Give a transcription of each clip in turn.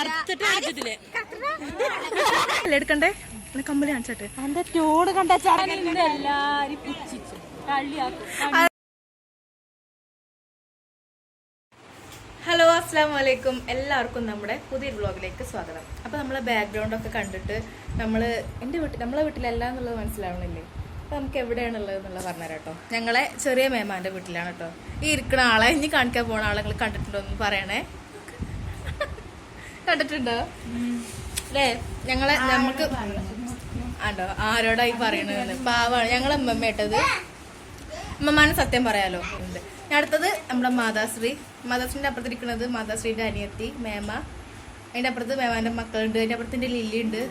അറുത്തിട്ട് എടുക്കണ്ടേ? കമ്പനി കാണിച്ചോട്ടെ. എന്റെ ചൂട് കണ്ട എല്ലാരും ഹലോ അസ്സാം വലൈക്കും എല്ലാവർക്കും നമ്മുടെ പുതിയൊരു വ്ളോഗിലേക്ക് സ്വാഗതം. അപ്പോൾ നമ്മളെ ബാക്ക്ഗ്രൗണ്ട് ഒക്കെ കണ്ടിട്ട് നമ്മൾ എന്റെ വീട്ടിൽ നമ്മളെ വീട്ടിലല്ല എന്നുള്ളത് മനസ്സിലാവണില്ലേ? അപ്പോൾ നമുക്ക് എവിടെയാണുള്ളത് എന്നുള്ളത് പറഞ്ഞുതരാം കേട്ടോ ഞങ്ങളെ ചെറിയ മേമാന്റെ വീട്ടിലാണ് കേട്ടോ ഈ ഇരിക്കുന്ന ആളെ ഇനി കാണിക്കാൻ പോണ ആളെ നിങ്ങൾ കണ്ടിട്ടുണ്ടോ എന്ന് പറയണേ. കണ്ടിട്ടുണ്ടോ. അല്ലേ ഞങ്ങളെ നമുക്ക് ആണ്ടോ? ആരോടായി പറയണത്? പാവാണ്. ഞങ്ങളെ അമ്മമ്മ ഇട്ടത്. അമ്മമാനെ സത്യം പറയാലോ. അടുത്തത് നമ്മുടെ മാതാശ്രീ. മാതാശ്രീന്റെ അപ്പുറത്തിരിക്കുന്നത് മാതാശ്രീന്റെ അനിയത്തി മേമ. അതിന്റെ അപ്പുറത്ത് മേമാന്റെ മക്കളുണ്ട്. അതിന്റെ അപ്പുറത്തിന്റെ ലില്ലി ഉണ്ട്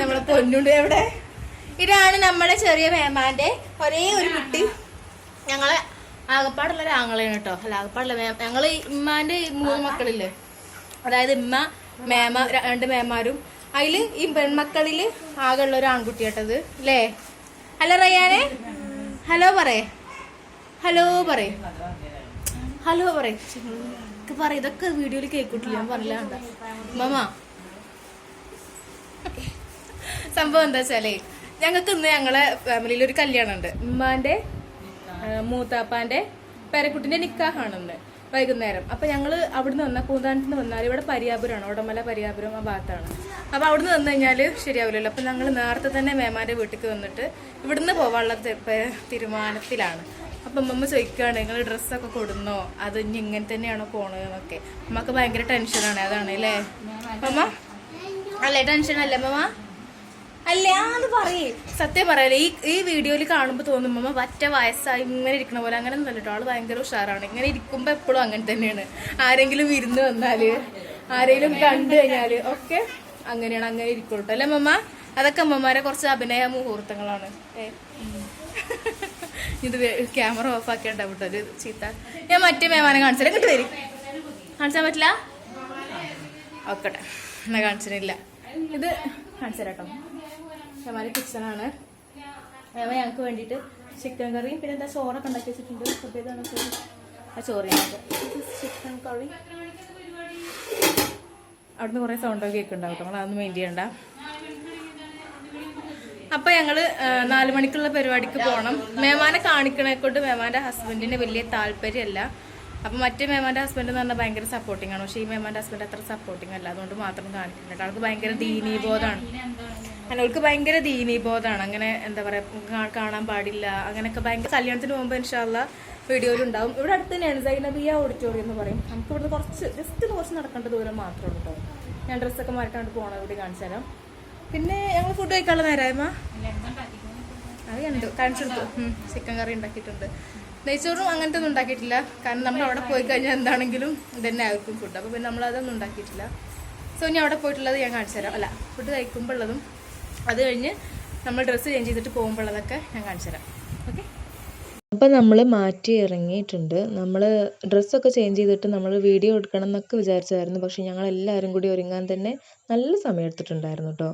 നമ്മളെ പൊന്നുണ്ട് എവിടെ? ഇതാണ് നമ്മുടെ ചെറിയ മേമാന്റെ ഒരേ ഒരു കുട്ടി. ഞങ്ങളെ ആകപ്പാടുള്ള ഒരു ആങ്ങളെയാണ് കേട്ടോ. അല്ല ആകപ്പാടുള്ള ഞങ്ങൾ ഇമ്മാന്റെ മൂന്ന് മക്കളില്ലേ? അതായത് ഇമ്മ മേമ രണ്ട് മേമാരും. അതിൽ ഈ പെൺമക്കളിൽ ആകെയുള്ള ഒരു ആൺകുട്ടി കേട്ടത് അല്ലേ ഹലോ റയ്യാനെ ഹലോ പറയേ. ഹലോ പറയേ. ഹലോ പറയേ. പറ ഇതൊക്കെ വീഡിയോയിൽ കേൾക്കൂട്ടില്ല ഞാൻ പറഞ്ഞില്ല മമ്മ സംഭവം എന്താ വെച്ചാലേ ഞങ്ങൾക്ക് ഇന്ന് ഞങ്ങളെ ഫാമിലിയിൽ ഒരു കല്യാണം ഉണ്ട് ഉമ്മാന്റെ മൂത്താപ്പാന്റെ പേരക്കുട്ടിന്റെ നിക്കാഹാണ് ഇന്ന്. വൈകുന്നേരം. അപ്പൊ ഞങ്ങൾ അവിടുന്ന് വന്ന പൂന്താനത്തിന് വന്നാൽ ഇവിടെ പരിയാപുരമാണ് ഓടമല പരിയാപുരം ആ ഭാഗത്താണ്. അപ്പൊ അവിടുന്ന് വന്നു കഴിഞ്ഞാൽ ശരിയാവില്ലല്ലോ. അപ്പൊ ഞങ്ങൾ നേരത്തെ തന്നെ മേമാന്റെ വീട്ടിലേക്ക് വന്നിട്ട് ഇവിടുന്ന് പോവാനുള്ള തീരുമാനത്തിലാണ്. അപ്പൊ അമ്മമ്മ ചോദിക്കുകയാണ് നിങ്ങൾ ഡ്രസ്സൊക്കെ കൊടുന്നോ? അത് ഇനി ഇങ്ങനെ തന്നെയാണോ പോണതെന്നൊക്കെ അമ്മയ്ക്ക് ഭയങ്കര ടെൻഷനാണ് അതാണ് അല്ലേ? അമ്മ അല്ലേ ടെൻഷൻ അല്ലേ അമ്മമ്മ അല്ല അത് പറയേ. സത്യം പറയല്ലേ ഈ ഈ വീഡിയോയിൽ കാണുമ്പോൾ തോന്നും അമ്മ പറ്റ വയസ്സായി ഇങ്ങനെ ഇരിക്കണ പോലെ. അങ്ങനെ ഒന്നല്ല കേട്ടോ. ആൾ ഭയങ്കര ഉഷാറാണ്. ഇങ്ങനെ ഇരിക്കുമ്പോ എപ്പോഴും അങ്ങനെ തന്നെയാണ്. ആരെങ്കിലും വിരുന്ന് വന്നാൽ ആരെങ്കിലും കണ്ടു കഴിഞ്ഞാൽ ഒക്കെ അങ്ങനെയാണ് അങ്ങനെ ഇരിക്കുള്ളൂ അല്ലേ അമ്മമ്മ? അതൊക്കെ അമ്മമാരെ കുറച്ച് അഭിനയ മുഹൂർത്തങ്ങളാണ്. ഇത് ക്യാമറ ഓഫ് ആക്കിയാണ്ടാവും കേട്ടോ ഒരു ചീത്ത. ഞാൻ മറ്റേ മേമാനെ കാണിച്ചാൽ ഇങ്ങോട്ട് വരും. കാണിച്ചാൻ പറ്റില്ല? ഓക്കട്ടെ എന്നാ കാണിച്ചിട്ടില്ല ഇത് കാണിച്ചു തരാം കേട്ടോ ഷമാരി കിച്ചണാണ് മേമ ഞങ്ങൾക്ക് വേണ്ടിയിട്ട് ചിക്കൻ കറിയും പിന്നെ എന്താ ചോറൊക്കെ ഉണ്ടാക്കി വെച്ചിട്ടുണ്ട്. ആ ചോറ് ചിക്കൻ കറി. അവിടുന്ന് കുറേ സൗണ്ടൊക്കെ കേൾക്കുന്നുണ്ടാവും നമ്മൾ അതൊന്നും മെയിൻ ചെയ്യണ്ട. അപ്പൊ ഞങ്ങൾ നാല് മണിക്കുള്ള പരിപാടിക്ക് പോകണം മേമാനെ കാണിക്കണേ കൊണ്ട് മേമാന്റെ ഹസ്ബൻഡിന് വലിയ താല്പര്യമല്ല. അപ്പൊ മറ്റേ മേമാന്റെ ഹസ്ബൻഡ് എന്ന് പറഞ്ഞാൽ ഭയങ്കര സപ്പോർട്ടിംഗ് ആണ്. പക്ഷേ ഈ മേമാന്റെ ഹസ്ബൻഡ് അത്ര സപ്പോർട്ടിംഗ് അല്ല. അതുകൊണ്ട് മാത്രം കാണിക്കുന്നുണ്ട് ആൾക്ക് ഭയങ്കര ദീനീബോധമാണ്. അങ്ങനെ അവൾക്ക് ഭയങ്കര ദീനീബോധമാണ്. അങ്ങനെ എന്താ പറയാ കാണാൻ പാടില്ല. അങ്ങനെയൊക്കെ ഭയങ്കര കല്യാണത്തിന് പോകുമ്പോൾ ഇൻഷാല്ല വീഡിയോയിലുണ്ടാവും. ഇവിടെ അടുത്ത് തന്നെയാണ് സൈനബിയ ഓഡിറ്റോറിയം എന്ന് പറയും. നമുക്ക് ഇവിടുന്ന് കുറച്ച് ജസ്റ്റ് കുറച്ച് നടക്കേണ്ട ദൂരം മാത്രമേ ഉള്ളൂ കേട്ടോ ഞാൻ ഡ്രസ്സൊക്കെ മാറ്റാണ്ട് പോകണം ഇവിടെ കാണിച്ചു തരാം. പിന്നെ ഞങ്ങൾ ഫുഡ് കഴിക്കാനുള്ള നേരമാ അത് കണ്ടു. കാണിച്ചെടുത്തു ചിക്കൻ കറി ഉണ്ടാക്കിയിട്ടുണ്ട്. നെയ്ച്ചോറും അങ്ങനത്തെ ഒന്നും ഉണ്ടാക്കിയിട്ടില്ല. കാരണം നമ്മൾ അവിടെ പോയി കഴിഞ്ഞാൽ എന്താണെങ്കിലും ഇതന്നെ ആയിരിക്കും ഫുഡ് അപ്പോൾ പിന്നെ നമ്മൾ അതൊന്നും ഉണ്ടാക്കിയിട്ടില്ല. സോ ഇനി അവിടെ പോയിട്ടുള്ളത് ഞാൻ കാണിച്ചു തരാം. അല്ല ഫുഡ് കഴിക്കുമ്പോൾ ഉള്ളതും അത് കഴിഞ്ഞ് നമ്മൾ ഡ്രസ്സ് ചേഞ്ച് ചെയ്തിട്ട് പോകുമ്പോഴതൊക്കെ ഞാൻ കാണിച്ചു തരാം. ഓക്കെ അപ്പം നമ്മൾ മാറ്റി ഇറങ്ങിയിട്ടുണ്ട്. നമ്മൾ ഡ്രസ്സൊക്കെ ചേഞ്ച് ചെയ്തിട്ട് നമ്മൾ വീഡിയോ എടുക്കണം എന്നൊക്കെ വിചാരിച്ചായിരുന്നു. പക്ഷേ ഞങ്ങൾ എല്ലാവരും കൂടി ഒരുങ്ങാൻ തന്നെ നല്ല സമയം എടുത്തിട്ടുണ്ടായിരുന്നു കേട്ടോ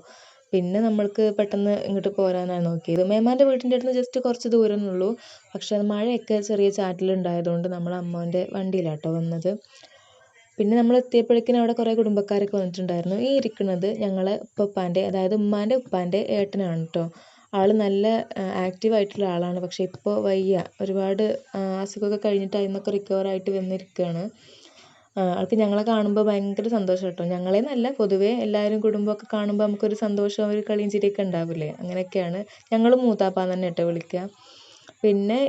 പിന്നെ നമ്മൾക്ക് പെട്ടെന്ന് ഇങ്ങോട്ട് പോരാനാണ് നോക്കിയത്. മേമാന്റെ വീട്ടിന്റെ അടുത്ത് ജസ്റ്റ് കുറച്ച് ദൂരം ഉള്ളൂ. പക്ഷേ മഴയൊക്കെ ചെറിയ ചാറ്റലുണ്ടായതുകൊണ്ട് നമ്മൾ അമ്മേന്റെ വണ്ടിയിലാട്ടോ വന്നത്. പിന്നെ നമ്മൾ എത്തിയപ്പോഴേക്കിനും അവിടെ കുറേ കുടുംബക്കാരൊക്കെ വന്നിട്ടുണ്ടായിരുന്നു. ഈ ഇരിക്കുന്നത് ഞങ്ങളെ ഉപ്പപ്പാന്റെ അതായത് ഉമ്മാന്റെ ഉപ്പാന്റെ ഏട്ടനാണ് കേട്ടോ ആൾ നല്ല ആക്റ്റീവ് ആയിട്ടുള്ള ആളാണ്. പക്ഷേ ഇപ്പോൾ വയ്യ. ഒരുപാട് അസുഖമൊക്കെ കഴിഞ്ഞിട്ട് അതിൽ നിന്നൊക്കെ റിക്കവർ ആയിട്ട് വന്നിരിക്കുകയാണ് ആൾക്ക് ഞങ്ങളെ കാണുമ്പോൾ ഭയങ്കര സന്തോഷം കേട്ടോ ഞങ്ങളെന്നല്ല പൊതുവേ എല്ലാവരും കുടുംബമൊക്കെ കാണുമ്പോൾ നമുക്കൊരു സന്തോഷം ഒരു കളിയും ചിരിയൊക്കെ ഉണ്ടാവില്ലേ? അങ്ങനെയൊക്കെയാണ്. ഞങ്ങളും മൂത്താപ്പാന്ന് തന്നെ കേട്ടോ വിളിക്കുക. പിന്നെ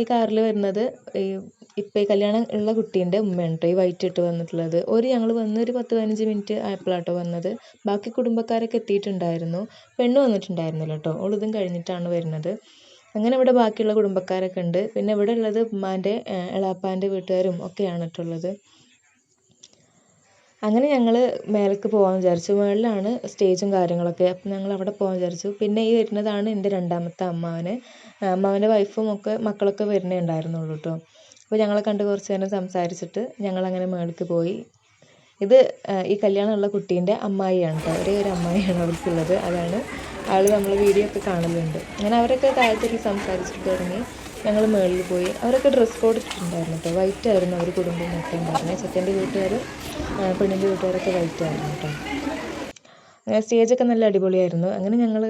ഈ കാറിൽ വരുന്നത് ഈ ഇപ്പം ഈ കല്യാണം ഉള്ള കുട്ടീന്റെ ഉമ്മയാണ് കേട്ടോ ഈ വൈറ്റ് ഇട്ട് വന്നിട്ടുള്ളത്. ഒരു ഞങ്ങൾ വന്ന് ഒരു പത്ത് പതിനഞ്ച് മിനിറ്റ് ആയപ്പോഴാട്ടോ വന്നത്. ബാക്കി കുടുംബക്കാരൊക്കെ എത്തിയിട്ടുണ്ടായിരുന്നു. പെണ്ണ് വന്നിട്ടുണ്ടായിരുന്നില്ല കേട്ടോ ഇതും കഴിഞ്ഞിട്ടാണ് വരുന്നത്. അങ്ങനെ ഇവിടെ ബാക്കിയുള്ള കുടുംബക്കാരൊക്കെ ഉണ്ട്. പിന്നെ ഇവിടെ ഉള്ളത് ഉമ്മാന്റെ എളാപ്പാന്റെ വീട്ടുകാരും ഒക്കെയാണ് കേട്ടോ ഉള്ളത്. അങ്ങനെ ഞങ്ങൾ മേലേക്ക് പോകാൻ വിചാരിച്ചു. മുകളിലാണ് സ്റ്റേജും കാര്യങ്ങളൊക്കെ. അപ്പം ഞങ്ങൾ അവിടെ പോകാൻ വിചാരിച്ചു. പിന്നെ ഈ വരുന്നതാണ് എന്റെ രണ്ടാമത്തെ അമ്മാവന്. അമ്മാവന്റെ വൈഫും ഒക്കെ മക്കളൊക്കെ വരുന്നേ ഉണ്ടായിരുന്നുള്ളൂ കേട്ടോ അപ്പോൾ ഞങ്ങളെ കണ്ട് കുറച്ച് നേരം സംസാരിച്ചിട്ട് ഞങ്ങളങ്ങനെ മേലേക്ക് പോയി. ഇത് ഈ കല്യാണമുള്ള കുട്ടീന്റെ അമ്മായിയാണ് കേട്ടോ ഒരേ ഒരു അമ്മായിയാണ് അവർക്കുള്ളത്. അതാണ് ആൾ നമ്മൾ വീഡിയോ ഒക്കെ കാണലുണ്ട്. അങ്ങനെ അവരൊക്കെ താഴത്തേക്ക് സംസാരിച്ചിട്ട് തുടങ്ങി. ഞങ്ങൾ മുകളിൽ പോയി. അവരൊക്കെ ഡ്രസ്സ് കോഡ് ഇട്ടിട്ടുണ്ടായിരുന്നു കേട്ടോ വൈറ്റ് ആയിരുന്നു അവർ കുടുംബം മൊത്തം ഉണ്ടായിരുന്നത് ചെക്കന്റെ വീട്ടുകാർ പെണ്ണിന്റെ വീട്ടുകാരൊക്കെ വൈറ്റ് ആയിരുന്നു കേട്ടോ സ്റ്റേജൊക്കെ നല്ല അടിപൊളിയായിരുന്നു. അങ്ങനെ ഞങ്ങൾ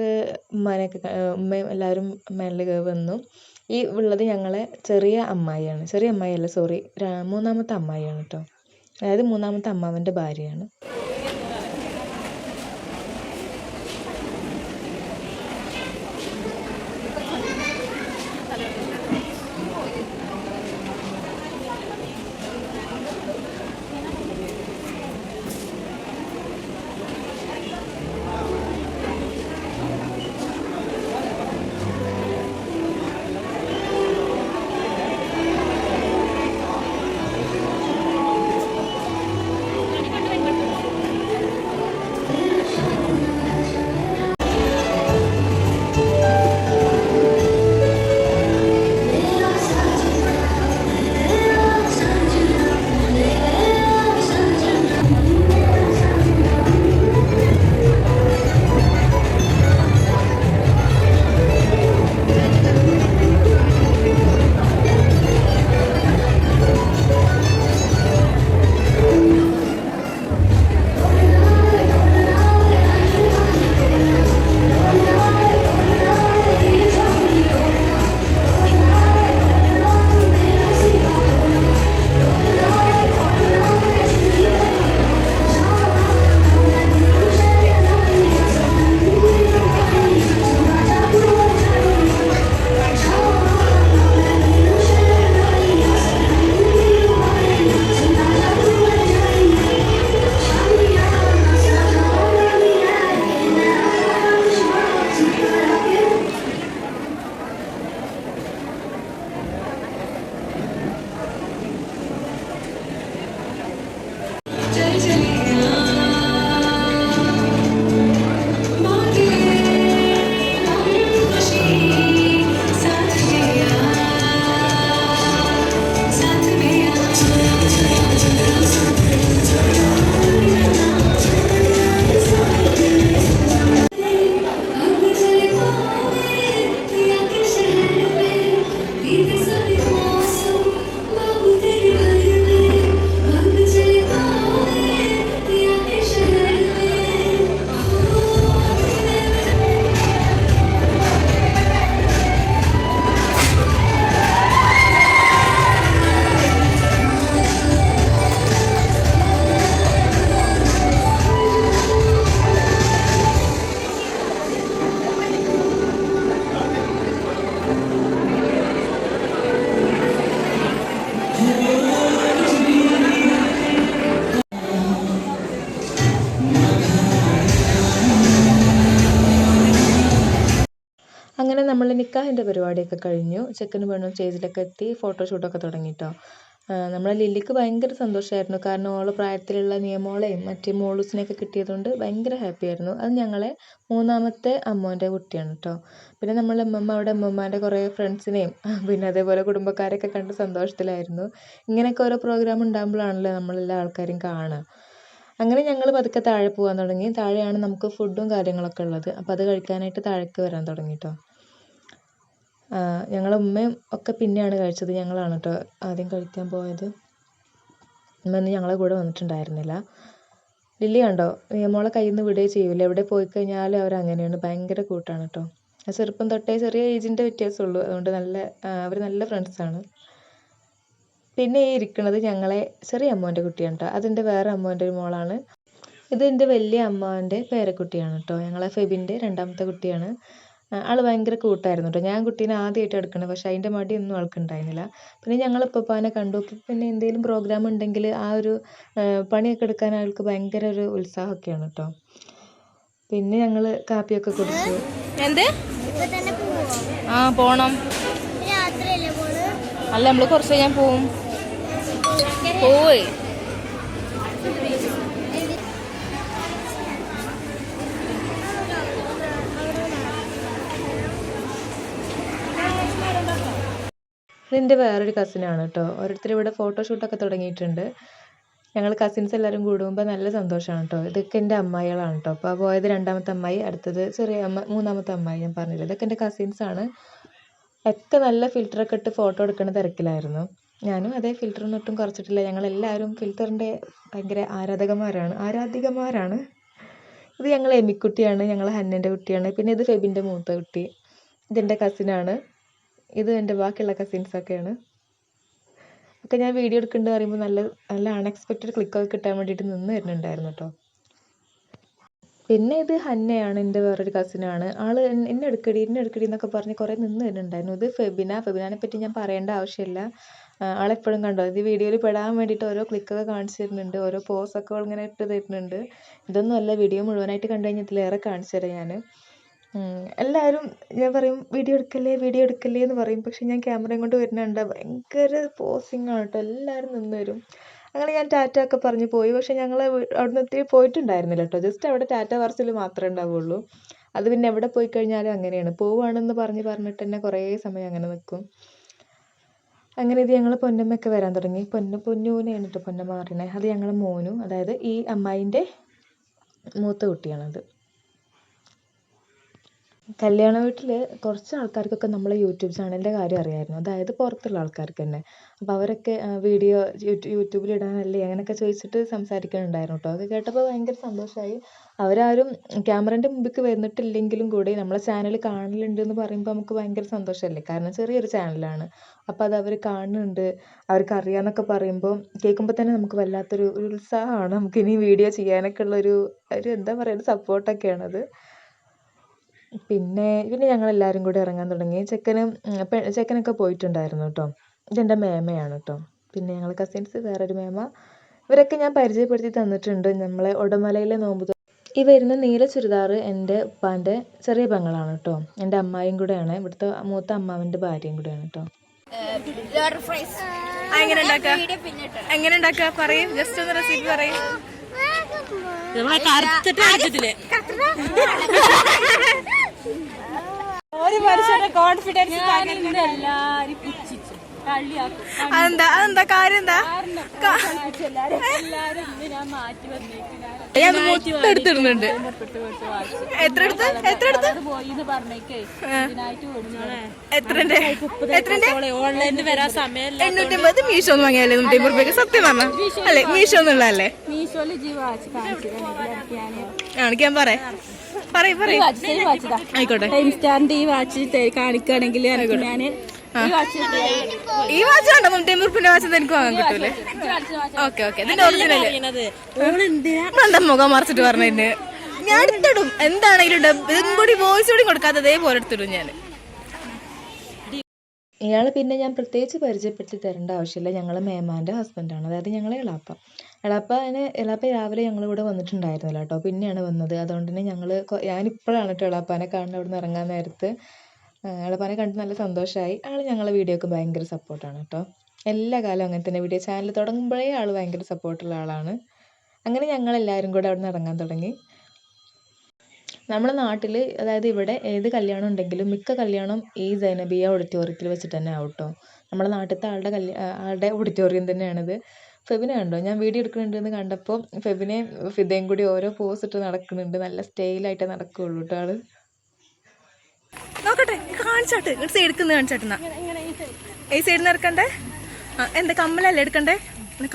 ഉമ്മാനെയൊക്കെ ഉമ്മയും എല്ലാവരും മേളിൽ വന്നു. ഈ ഉള്ളത് ഞങ്ങളെ ചെറിയ അമ്മായിയാണ്. ചെറിയ അമ്മായി അല്ല സോറി മൂന്നാമത്തെ അമ്മായിയാണ് കേട്ടോ അതായത് മൂന്നാമത്തെ അമ്മാവന്റെ ഭാര്യയാണ്. അങ്ങനെ നമ്മൾ നിക്കാഹിന്റെ പരിപാടിയൊക്കെ കഴിഞ്ഞു. ചെക്കനും പെണ്ണും സ്റ്റേജിലൊക്കെ എത്തി ഫോട്ടോഷൂട്ടൊക്കെ തുടങ്ങി കേട്ടോ നമ്മളെ ലില്ലിക്ക് ഭയങ്കര സന്തോഷമായിരുന്നു കാരണം ഓളെ പ്രായത്തിലുള്ള നിയമോളെയും മറ്റേ മോളൂസിനെയൊക്കെ കിട്ടിയതുകൊണ്ട് ഭയങ്കര ഹാപ്പി ആയിരുന്നു. അത് ഞങ്ങളെ മൂന്നാമത്തെ അമ്മോന്റെ കുട്ടിയാണ് കേട്ടോ പിന്നെ നമ്മളെ അമ്മമ്മ അവിടെ കുറേ ഫ്രണ്ട്സിനെയും പിന്നെ അതേപോലെ കുടുംബക്കാരെയൊക്കെ കണ്ട് സന്തോഷത്തിലായിരുന്നു. ഇങ്ങനെയൊക്കെ ഓരോ പ്രോഗ്രാം ഉണ്ടാകുമ്പോഴാണല്ലോ നമ്മളെല്ലാ ആൾക്കാരും കാണുക അങ്ങനെ ഞങ്ങൾ പതുക്കെ താഴെ പോകാൻ തുടങ്ങി. താഴെയാണ് നമുക്ക് ഫുഡും കാര്യങ്ങളൊക്കെ ഉള്ളത്. അപ്പോൾ അത് കഴിക്കാനായിട്ട് താഴേക്ക് വരാൻ തുടങ്ങി കേട്ടോ ഞങ്ങളെ ഉമ്മയും ഒക്കെ പിന്നെയാണ് കഴിച്ചത്. ഞങ്ങളാണ് കേട്ടോ ആദ്യം കഴിക്കാൻ പോയത്. ഉമ്മ ഒന്നും ഞങ്ങളെ കൂടെ വന്നിട്ടുണ്ടായിരുന്നില്ല. ലില്ലി കണ്ടോ? മോളെ കയ്യിൽ നിന്ന് വിടുകയേ ചെയ്യൂല? എവിടെ പോയി കഴിഞ്ഞാലും അവർ അങ്ങനെയാണ്. ഭയങ്കര കൂട്ടാണ് കേട്ടോ ആ ചെറുപ്പം തൊട്ടേ ചെറിയ ഏജിന്റെ വ്യത്യാസമുള്ളൂ അതുകൊണ്ട് നല്ല അവർ നല്ല ഫ്രണ്ട്സാണ് പിന്നെ ഈ ഇരിക്കുന്നത് ഞങ്ങളെ ചെറിയ അമ്മോന്റെ കുട്ടിയാണ് കേട്ടോ അതിന്റെ വേറെ അമ്മോന്റെ ഒരു മോളാണ്. ഇത് എന്റെ വലിയ അമ്മാവന്റെ പേരക്കുട്ടിയാണ് കേട്ടോ ഞങ്ങളെ ഫെബിന്റെ രണ്ടാമത്തെ കുട്ടിയാണ്. ആൾ ഭയങ്കര കൂട്ടായിരുന്നു കേട്ടോ ഞാൻ കുട്ടീനെ ആദ്യമായിട്ടാണ് എടുക്കണത് പക്ഷേ അതിന്റെ മടിയൊന്നും ആൾക്ക് ഉണ്ടായിരുന്നില്ല. പിന്നെ ഞങ്ങൾ ഉപ്പപ്പാനെ കണ്ടു. പിന്നെ എന്തെങ്കിലും പ്രോഗ്രാം ഉണ്ടെങ്കിൽ ആ ഒരു പണിയൊക്കെ എടുക്കാൻ ആൾക്ക് ഭയങ്കര ഒരു ഉത്സാഹമൊക്കെയാണ് കേട്ടോ പിന്നെ ഞങ്ങൾ കാപ്പിയൊക്കെ കുടിച്ചു. എന്ത്? ഇപ്പൊ തന്നെ പോവോ? ആ പോണം. അല്ല നമ്മൾ കുറച്ച് കഴിഞ്ഞാൽ പോവും. പോയി ഇതെന്റെ വേറൊരു കസിനാണ് കേട്ടോ ഓരോരുത്തർ ഇവിടെ ഫോട്ടോഷൂട്ടൊക്കെ തുടങ്ങിയിട്ടുണ്ട്. ഞങ്ങൾ കസിൻസ് എല്ലാവരും കൂടുമ്പോൾ നല്ല സന്തോഷമാണ് കേട്ടോ ഇതൊക്കെ എന്റെ അമ്മായികളാണ് കേട്ടോ അപ്പോൾ പോയത് രണ്ടാമത്തെ അമ്മായി അടുത്തത് ചെറിയ അമ്മ മൂന്നാമത്തെ അമ്മായി ഞാൻ പറഞ്ഞില്ല. ഇതൊക്കെ എന്റെ കസിൻസാണ് ഒക്കെ നല്ല ഫിൽറ്ററൊക്കെ ഇട്ട് ഫോട്ടോ എടുക്കുന്ന തിരക്കിലായിരുന്നു. ഞാനും അതേ ഫിൽറ്ററൊന്നും ഒട്ടും കുറച്ചിട്ടില്ല. ഞങ്ങളെല്ലാവരും ഫിൽറ്ററിന്റെ ഭയങ്കര ആരാധകന്മാരാണ്. ആരാധികമാരാണ് ഇത് ഞങ്ങൾ എമിക്കുട്ടിയാണ് ഞങ്ങൾ ഹന്നന്റെ കുട്ടിയാണ് പിന്നെ ഇത് ഫെബിന്റെ മൂത്ത കുട്ടി. ഇതെന്റെ കസിനാണ് ഇത് എന്റെ ബാക്കിയുള്ള കസിൻസൊക്കെയാണ് ഒക്കെ ഞാൻ വീഡിയോ എടുക്കുന്നുണ്ട് പറയുമ്പോൾ നല്ല നല്ല അൺഎക്സ്പെക്റ്റഡ് ക്ലിക്കൊക്കെ കിട്ടാൻ വേണ്ടിയിട്ട് നിന്ന് വരുന്നുണ്ടായിരുന്നു കേട്ടോ പിന്നെ ഇത് ഹന്നയാണ് എന്റെ വേറൊരു കസിനാണ് ആൾ എന്നെ എടുക്കടി എന്നെ എടുക്കടി എന്നൊക്കെ പറഞ്ഞ് കുറേ നിന്ന് വരുന്നുണ്ടായിരുന്നു. ഇത് ഫെബിന ഫെബിനാനെ പറ്റി ഞാൻ പറയേണ്ട ആവശ്യമില്ല ആളെപ്പോഴും കണ്ടോ? ഇത് വീഡിയോയിൽ പെടാൻ വേണ്ടിയിട്ട് ഓരോ ക്ലിക്കൊക്കെ കാണിച്ചു തരുന്നുണ്ട് ഓരോ പോസൊക്കെ ഇങ്ങനെ ഇട്ട് തരുന്നുണ്ട്. ഇതൊന്നും അല്ല വീഡിയോ മുഴുവനായിട്ട് കണ്ടു കഴിഞ്ഞാൽ ഇതിലേറെ കാണിച്ചു തരാം ഞാൻ എല്ലാവരും ഞാൻ പറയും വീഡിയോ എടുക്കല്ലേ വീഡിയോ എടുക്കല്ലേ എന്ന് പറയും. പക്ഷെ ഞാൻ ക്യാമറയും കൊണ്ട് വരുന്നുണ്ട്. ഭയങ്കര പോസിങ് ആണ് കേട്ടോ. എല്ലാവരും നിന്ന് വരും. അങ്ങനെ ഞാൻ ടാറ്റ ഒക്കെ പറഞ്ഞ് പോയി. പക്ഷെ ഞങ്ങൾ അവിടുന്ന് എത്തി പോയിട്ടുണ്ടായിരുന്നില്ല കേട്ടോ. ജസ്റ്റ് അവിടെ ടാറ്റ പറച്ചിൽ മാത്രമേ ഉണ്ടാവുള്ളൂ. അത് പിന്നെ എവിടെ പോയി കഴിഞ്ഞാലും അങ്ങനെയാണ്. പോവുകയാണെന്ന് പറഞ്ഞ് പറഞ്ഞിട്ട് തന്നെ കുറേ സമയം അങ്ങനെ നിൽക്കും അങ്ങനെ ഇത് ഞങ്ങൾ പൊന്നമ്മയൊക്കെ വരാൻ തുടങ്ങി. പൊന്ന പൊന്നൂനെയാണ് കേട്ടോ പൊന്നമ്മ പറയണേ അത് ഞങ്ങൾ മോനും അതായത് ഈ അമ്മായിന്റെ മൂത്ത കുട്ടിയാണത്. കല്യാണ വീട്ടിൽ കുറച്ച് ആൾക്കാർക്കൊക്കെ നമ്മളെ യൂട്യൂബ് ചാനലിന്റെ കാര്യം അറിയാമായിരുന്നു അതായത് പുറത്തുള്ള ആൾക്കാർക്ക് തന്നെ. അപ്പോൾ അവരൊക്കെ വീഡിയോ യൂട്യൂബിൽ ഇടാനല്ലേ അങ്ങനെയൊക്കെ ചോദിച്ചിട്ട് സംസാരിക്കുന്നുണ്ടായിരുന്നു കേട്ടോ അത് കേട്ടപ്പോൾ ഭയങ്കര സന്തോഷമായി അവരാരും ക്യാമറേന്റെ മുമ്പിലേക്ക് വന്നിട്ടില്ലെങ്കിലും കൂടി നമ്മളെ ചാനൽ കാണലുണ്ട് എന്ന് പറയുമ്പോൾ നമുക്ക് ഭയങ്കര സന്തോഷമല്ലേ കാരണം ചെറിയൊരു ചാനലാണ്. അപ്പോൾ അത് അവർ കാണുന്നുണ്ട്. അവർക്ക് അറിയാമെന്നൊക്കെ പറയുമ്പോൾ കേൾക്കുമ്പോൾ തന്നെ നമുക്ക് വല്ലാത്തൊരു ഉത്സാഹമാണ്. നമുക്ക് ഇനി വീഡിയോ ചെയ്യാനൊക്കെ ഉള്ളൊരു ഒരു എന്താ പറയുക ഒരു സപ്പോർട്ടൊക്കെയാണത് പിന്നെ പിന്നെ ഞങ്ങളെല്ലാവരും കൂടി ഇറങ്ങാൻ തുടങ്ങി. ചെക്കനും ചെക്കനൊക്കെ പോയിട്ടുണ്ടായിരുന്നു കേട്ടോ ഇതെന്റെ മേമയാണ് കേട്ടോ പിന്നെ ഞങ്ങൾ കസിൻസ് വേറൊരു മേമ. ഇവരൊക്കെ ഞാൻ പരിചയപ്പെടുത്തി തന്നിട്ടുണ്ട്. നമ്മളെ ഉടമലയിലെ നോമ്പ് ഈ വരുന്ന നീല ചുരിദാർ എന്റെ ഉപ്പാന്റെ ചെറിയ പെങ്ങളാണ് കേട്ടോ എന്റെ അമ്മായിയും കൂടെയാണ്. ഇവിടുത്തെ മൂത്ത അമ്മാവിന്റെ ഭാര്യയും കൂടെയാണ് കേട്ടോ എങ്ങനെ ഉണ്ടാക്കുക എങ്ങനെ ഉണ്ടാക്കുക പറയും. ജസ്റ്റ് ഒന്ന് റെസിപ്പി പറയും. നമ്മളെ കറുത്തിട്ട്? ഒരു മനുഷ്യന്റെ കോൺഫിഡൻസ് എല്ലാരും പുച്ഛിച്ചു. അതെന്താ? അതെന്താ? കാര്യം എന്താ? ഞാൻ മാറ്റി വന്നേക്കും. ഞാൻ മൊത്തം എടുത്തിടുന്നുണ്ട്. എത്ര എടുത്ത്? എത്ര എടുത്ത്? എത്രന്റെ ഓൺലൈനിൽ വരാൻ സമയമല്ല എണ്ണൂറ്റമ്പത് മീഷോ ഒന്ന് വാങ്ങിയാലേ? നൂറ്റി അമ്പത് രൂപയ്ക്ക് സത്യം പറഞ്ഞ? അല്ലേ? മീഷോ എന്നുള്ളതല്ലേ മീഷോയിൽ ജീവ കാണിക്കാൻ പറ പറയും പറയും ആയിക്കോട്ടെ ടൈം സ്റ്റാറിന്റെ ഈ വാച്ച് കാണിക്കുകയാണെങ്കിൽ ഞാൻ ഈ വാച്ച് ഈ വാച്ച് കണ്ടോ? നൂറ്റി അമ്പത് വാച്ച് എനിക്ക് വാങ്ങാൻ കിട്ടൂലേ? Okay okay. ഇതിന്റെ ഒറിജിനൽ എന്താ മുഖം മറിച്ചിട്ട് പറഞ്ഞതിന് ഞാൻ എടുത്തിടും എന്താണെങ്കിലും ഡബ് ഇതും കൂടി വോയിസ് കൂടി കൊടുക്കാതെ അതേപോലെ എടുത്തിടും ഞാൻ ഇയാളെ പിന്നെ ഞാൻ പ്രത്യേകിച്ച് പരിചയപ്പെടുത്തി തരേണ്ട ആവശ്യമില്ല. ഞങ്ങൾ മേമാന്റെ ഹസ്ബൻഡാണ് അതായത് ഞങ്ങളെ എളാപ്പ എളാപ്പനെ എളാപ്പ രാവിലെ ഞങ്ങൾ ഇവിടെ വന്നിട്ടുണ്ടായിരുന്നില്ല കേട്ടോ പിന്നെയാണ് വന്നത്. അതുകൊണ്ട് തന്നെ ഞങ്ങൾ ഞാനിപ്പോഴാണ് കേട്ടോ എളാപ്പാനെ കാണുന്നത് അവിടുന്ന് ഇറങ്ങാൻ നേരത്ത്. എളാപ്പാനെ കണ്ട് നല്ല സന്തോഷമായി ആൾ ഞങ്ങളെ വീഡിയോക്ക് ഭയങ്കര സപ്പോർട്ടാണ് കേട്ടോ എല്ലാ കാലവും അങ്ങനെ തന്നെ വീഡിയോ ചാനൽ തുടങ്ങുമ്പോഴേ ആൾ ഭയങ്കര സപ്പോർട്ടുള്ള ആളാണ്. അങ്ങനെ ഞങ്ങൾ എല്ലാവരും കൂടെ അവിടെ നിന്ന് ഇറങ്ങാൻ തുടങ്ങി. നമ്മുടെ നാട്ടിൽ അതായത് ഇവിടെ ഏത് കല്യാണം ഉണ്ടെങ്കിലും മിക്ക കല്യാണം ഈ സൈനബിയ ഓഡിറ്റോറിയത്തിൽ വെച്ചിട്ട് തന്നെ ആവും കേട്ടോ നമ്മുടെ നാട്ടിലത്തെ ആളുടെ കല്യാ ആളുടെ ഓഡിറ്റോറിയം തന്നെയാണിത്. ഫെബിനെ കണ്ടോ? ഞാൻ വീഡിയോ എടുക്കുന്നുണ്ടെന്ന് കണ്ടപ്പോൾ ഫെബിനെയും ഫിദയും കൂടി ഓരോ പോസ് ഇട്ട് നടക്കുന്നുണ്ട്. നല്ല സ്റ്റൈലായിട്ട് നടക്കുകയുള്ളൂ കേട്ടോ ആൾ. നോക്കട്ടെ കാണിച്ചാട്ട്. ഇങ്ങോട്ട് സൈഡ് എടുക്കുന്ന കാണിച്ചാട്ടെന്നാ ഈ സൈഡിൽ നിന്ന് എടുക്കണ്ടേ? ആ, എന്താ കമ്മലല്ലേ എടുക്കണ്ടേ?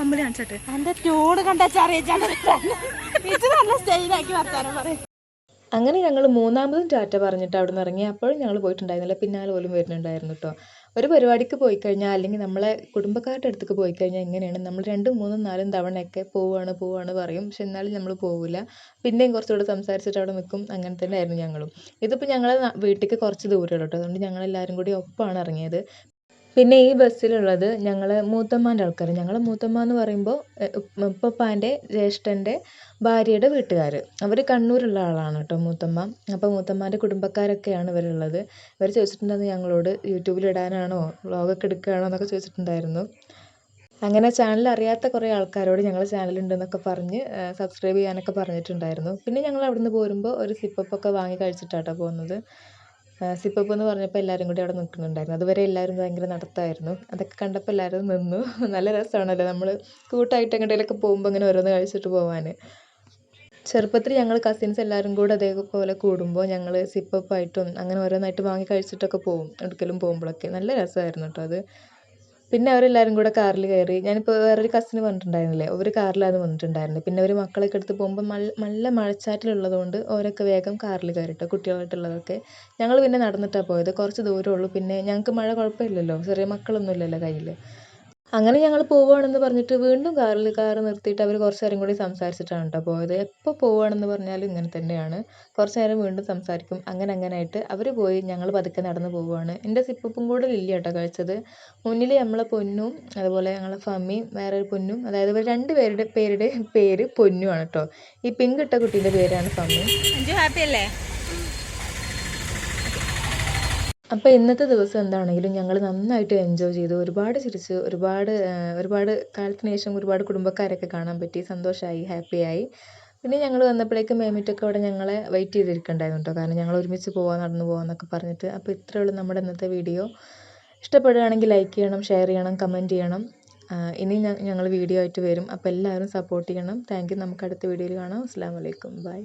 കമ്മൽ കാണിച്ചാട്ട്. എന്റെ ട്യൂണ് പറയും. അങ്ങനെ ഞങ്ങൾ മൂന്നാമതും ടാറ്റ പറഞ്ഞിട്ട് അവിടെ നിന്ന് ഇറങ്ങി. അപ്പോഴും ഞങ്ങൾ പോയിട്ടുണ്ടായിരുന്നില്ല. പിന്നാലെ പോലും വരുന്നുണ്ടായിരുന്നു കേട്ടോ ഒരു പരിപാടിക്ക് പോയി കഴിഞ്ഞാൽ അല്ലെങ്കിൽ നമ്മളെ കുടുംബക്കാരുടെ അടുത്തേക്ക് പോയി കഴിഞ്ഞാൽ എങ്ങനെയാണ്? നമ്മൾ രണ്ടും മൂന്നും നാലും തവണയൊക്കെ പോവാണ് പോവാണ് പറയും. പക്ഷെ എന്നാലും നമ്മൾ പോവില്ല പിന്നെയും കുറച്ചുകൂടെ സംസാരിച്ചിട്ട് അവിടെ നിൽക്കും. അങ്ങനെ തന്നെയായിരുന്നു ഞങ്ങളും. ഇതിപ്പോൾ ഞങ്ങളെ വീട്ടിലേക്ക് കുറച്ച് ദൂരമേ ഉള്ളൂ കേട്ടോ. അതുകൊണ്ട് ഞങ്ങൾ എല്ലാവരും കൂടി ഒപ്പമാണ് ഇറങ്ങിയത്. പിന്നെ ഈ ബസ്സിലുള്ളത് ഞങ്ങൾ മൂത്തമ്മാന്റെ ആൾക്കാർ ഞങ്ങൾ മൂത്തമ്മ എന്ന് പറയുമ്പോൾ ഉപ്പൂപ്പാന്റെ ജ്യേഷ്ഠന്റെ ഭാര്യയുടെ വീട്ടുകാർ അവർ കണ്ണൂരുള്ള ആളാണ് കേട്ടോ മൂത്തമ്മ. അപ്പോൾ മൂത്തമ്മാന്റെ കുടുംബക്കാരൊക്കെയാണ് ഇവരുള്ളത്. ഇവർ ചോദിച്ചിട്ടുണ്ടായിരുന്നു ഞങ്ങളോട് യൂട്യൂബിൽ ഇടാനാണോ വ്ളോഗൊക്കെ എടുക്കുകയാണോ എന്നൊക്കെ ചോദിച്ചിട്ടുണ്ടായിരുന്നു. അങ്ങനെ ചാനൽ അറിയാത്ത കുറേ ആൾക്കാരോട് ഞങ്ങൾ ചാനലുണ്ടെന്നൊക്കെ പറഞ്ഞ് സബ്സ്ക്രൈബ് ചെയ്യാനൊക്കെ പറഞ്ഞിട്ടുണ്ടായിരുന്നു. പിന്നെ ഞങ്ങൾ അവിടുന്ന് പോരുമ്പോൾ ഒരു സിപ്പപ്പൊക്കെ വാങ്ങി കഴിച്ചിട്ടാട്ടോ പോകുന്നത്. സിപ്പപ്പ് എന്ന് പറഞ്ഞപ്പോൾ എല്ലാവരും കൂടി അവിടെ നിൽക്കുന്നുണ്ടായിരുന്നു. അതുവരെ എല്ലാവരും ഭയങ്കര നടത്തമായിരുന്നു അതൊക്കെ കണ്ടപ്പോൾ എല്ലാവരും നിന്നു. നല്ല രസമാണല്ലോ നമ്മൾ കൂട്ടായിട്ട് എങ്ങോട്ടേലൊക്കെ പോകുമ്പോൾ ഇങ്ങനെ ഓരോന്ന് കഴിച്ചിട്ട് പോകാൻ ചെറുപ്പത്തിൽ ഞങ്ങൾ കസിൻസ് എല്ലാവരും കൂടെ അതേപോലെ കൂടുമ്പോൾ ഞങ്ങൾ സിപ്പപ്പായിട്ടും അങ്ങനെ ഓരോന്നായിട്ട് വാങ്ങി കഴിച്ചിട്ടൊക്കെ പോകും എവിടേക്കെങ്കിലും പോകുമ്പോഴൊക്കെ നല്ല രസമായിരുന്നു കേട്ടോ അത്. പിന്നെ അവരെല്ലാവരും കൂടെ കാറിൽ കയറി ഞാനിപ്പോൾ വേറൊരു കസിന് വന്നിട്ടുണ്ടായിരുന്നില്ലേ? ഒരു കാറിലാണ് വന്നിട്ടുണ്ടായിരുന്നത് പിന്നെ അവർ മക്കളൊക്കെ എടുത്ത് പോകുമ്പോൾ നല്ല മഴച്ചാറ്റലുള്ളത് കൊണ്ട് ഓരൊക്കെ വേഗം കാറിൽ കയറിട്ടോ കുട്ടികളായിട്ടുള്ളതൊക്കെ. ഞങ്ങൾ പിന്നെ നടന്നിട്ടാണ് പോയത്. കുറച്ച് ദൂരമുള്ളൂ പിന്നെ ഞങ്ങൾക്ക് മഴ കുഴപ്പമില്ലല്ലോ. ചെറിയ മക്കളൊന്നും ഇല്ലല്ലോ കയ്യിൽ അങ്ങനെ ഞങ്ങൾ പോവുകയാണെന്ന് പറഞ്ഞിട്ട് വീണ്ടും കാറിൽ കാർ നിർത്തിയിട്ട് അവർ കുറച്ച് നേരം കൂടി സംസാരിച്ചിട്ടാണ് കേട്ടോ പോയത്. എപ്പോൾ പോവുകയാണെന്ന് പറഞ്ഞാലും ഇങ്ങനെ തന്നെയാണ്. കുറച്ച് നേരം വീണ്ടും സംസാരിക്കും. അങ്ങനെ അങ്ങനെ ആയിട്ട് അവർ പോയി ഞങ്ങൾ പതുക്കെ നടന്ന് പോവുകയാണ് എന്റെ സിപ്പപ്പും കൂടെ ഇല്ല കേട്ടോ കഴിച്ചത് മുന്നിൽ നമ്മളെ പൊന്നും അതുപോലെ ഞങ്ങളെ ഫമ്മിയും ഒരു പൊന്നും അതായത് ഇവർ രണ്ട് പേരുടെ പേരുടെ പേര് പൊന്നുമാണ് കേട്ടോ ഈ പിങ്ക് ഇട്ട കുട്ടീന്റെ പേരാണ് ഫമ്മി. ഹാപ്പി അല്ലേ? അപ്പോൾ ഇന്നത്തെ ദിവസം എന്താണെങ്കിലും ഞങ്ങൾ നന്നായിട്ട് എൻജോയ് ചെയ്തു. ഒരുപാട് ചിരിച്ചു. ഒരുപാട് ഒരുപാട് കാലത്തിന് ശേഷം ഒരുപാട് കുടുംബക്കാരൊക്കെ കാണാൻ പറ്റി. സന്തോഷമായി ഹാപ്പിയായി. പിന്നെ ഞങ്ങൾ വന്നപ്പോഴേക്കും മേമിറ്റൊക്കെ അവിടെ ഞങ്ങളെ വെയിറ്റ് ചെയ്തിരിക്കണ്ടായിരുന്നു കേട്ടോ കാരണം ഞങ്ങൾ ഒരുമിച്ച് പോവാം നടന്നു പോകാമെന്നൊക്കെ പറഞ്ഞിട്ട്. അപ്പോൾ ഇത്രയേ ഉള്ളൂ നമ്മുടെ ഇന്നത്തെ വീഡിയോ. ഇഷ്ടപ്പെടുകയാണെങ്കിൽ ലൈക്ക് ചെയ്യണം ഷെയർ ചെയ്യണം കമന്റ് ചെയ്യണം. ഇനി ഞങ്ങൾ വീഡിയോ ആയിട്ട് വരും. അപ്പോൾ എല്ലാവരും സപ്പോർട്ട് ചെയ്യണം. താങ്ക് നമുക്ക് അടുത്ത വീഡിയോയിൽ കാണാം. അസ്സാം വലൈക്കും ബൈ